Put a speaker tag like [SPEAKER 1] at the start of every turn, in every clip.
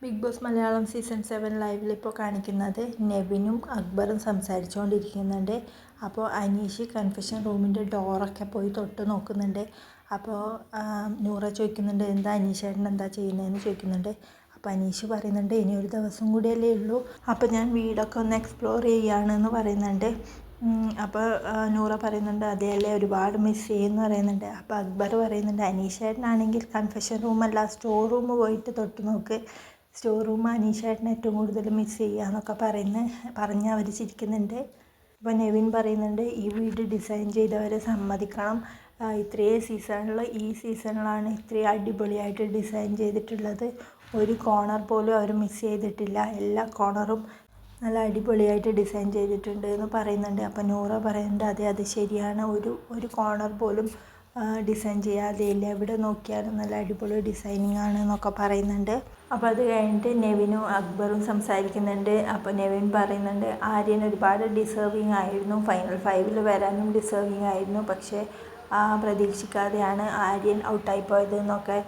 [SPEAKER 1] Big boss Malayalam season seven ലൈവിൽ ഇപ്പോൾ കാണിക്കുന്നത് നെവിനും അക്ബറും സംസാരിച്ചുകൊണ്ടിരിക്കുന്നുണ്ട്. അപ്പോൾ അനീഷ് കൺഫെഷൻ റൂമിന്റെ ഡോറൊക്കെ പോയി തൊട്ട് നോക്കുന്നുണ്ട്. അപ്പോൾ നൂറ ചോദിക്കുന്നുണ്ട് എന്താ അനീഷേട്ടൻ എന്താ ചെയ്യുന്നതെന്ന് ചോദിക്കുന്നുണ്ട്. അപ്പോൾ അനീഷ് പറയുന്നുണ്ട് ഇനി ഒരു ദിവസം കൂടിയല്ലേ ഉള്ളൂ. അപ്പോൾ ഞാൻ വീടൊക്കെ ഒന്ന് എക്സ്പ്ലോർ ചെയ്യുകയാണെന്ന് പറയുന്നുണ്ട്. അപ്പോൾ നൂറ പറയുന്നുണ്ട് അതേയല്ലേ ഒരുപാട് മിസ് ചെയ്യുമെന്ന് പറയുന്നുണ്ട്. അപ്പോൾ അക്ബർ പറയുന്നുണ്ട് അനീഷേട്ടനാണെങ്കിൽ കൺഫെഷൻ റൂമല്ല സ്റ്റോർ റൂം പോയിട്ട് തൊട്ട് നോക്ക്. സ്റ്റോർ റൂം അനീഷേട്ടനെ ഏറ്റവും കൂടുതൽ മിസ് ചെയ്യുക എന്നൊക്കെ പറയുന്ന പറഞ്ഞ് അവർ ചിരിക്കുന്നുണ്ട്. അപ്പോൾ നെവിൻ പറയുന്നുണ്ട് ഈ വീട് ഡിസൈൻ ചെയ്തവരെ സമ്മതിക്കണം. ഇത്രയും സീസണിൽ ഈ സീസണിലാണ് ഇത്രയും അടിപൊളിയായിട്ട് ഡിസൈൻ ചെയ്തിട്ടുള്ളത്. ഒരു കോർണർ പോലും അവർ മിസ് ചെയ്തിട്ടില്ല. എല്ലാ കോണറും നല്ല അടിപൊളിയായിട്ട് ഡിസൈൻ ചെയ്തിട്ടുണ്ട് എന്ന് പറയുന്നുണ്ട്. അപ്പോൾ നൂറ പറയുന്നുണ്ട് അതെ അത് ശരിയാണ്. ഒരു ഒരു കോർണർ പോലും ഡിസൈൻ ചെയ്യാതെ ഇല്ല? എവിടെ നോക്കിയാലും നല്ല അടിപൊളി ഡിസൈനിങ് ആണ് എന്നൊക്കെ പറയുന്നുണ്ട്. അപ്പോൾ അത് കഴിഞ്ഞിട്ട് നെവിനും അക്ബറും സംസാരിക്കുന്നുണ്ട്. അപ്പോൾ നെവിൻ പറയുന്നുണ്ട് ആര്യൻ ഒരുപാട് ഡിസേർവിങ് ആയിരുന്നു. ഫൈനൽ ഫൈവിൽ വരാനും ഡിസേർവിങ് ആയിരുന്നു. പക്ഷേ പ്രതീക്ഷിക്കാതെയാണ് ആര്യൻ ഔട്ടായി പോയത് എന്നൊക്കെ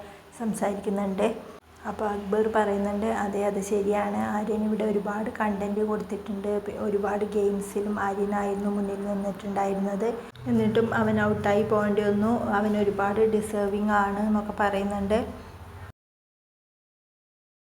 [SPEAKER 1] സംസാരിക്കുന്നുണ്ട്. അപ്പോൾ അക്ബർ പറയുന്നുണ്ട് അതെ അത് ശരിയാണ്. ആര്യൻ ഇവിടെ ഒരുപാട് കണ്ടന്റ് കൊടുത്തിട്ടുണ്ട്. ഒരുപാട് ഗെയിംസിലും ആര്യനായിരുന്നു മുന്നിൽ നിന്നിട്ടുണ്ടായിരുന്നത്. എന്നിട്ടും അവൻ ഔട്ടായി പോകേണ്ടി വന്നു. അവൻ ഒരുപാട് ഡിസേർവിങ് ആണ് എന്നൊക്കെ പറയുന്നുണ്ട്.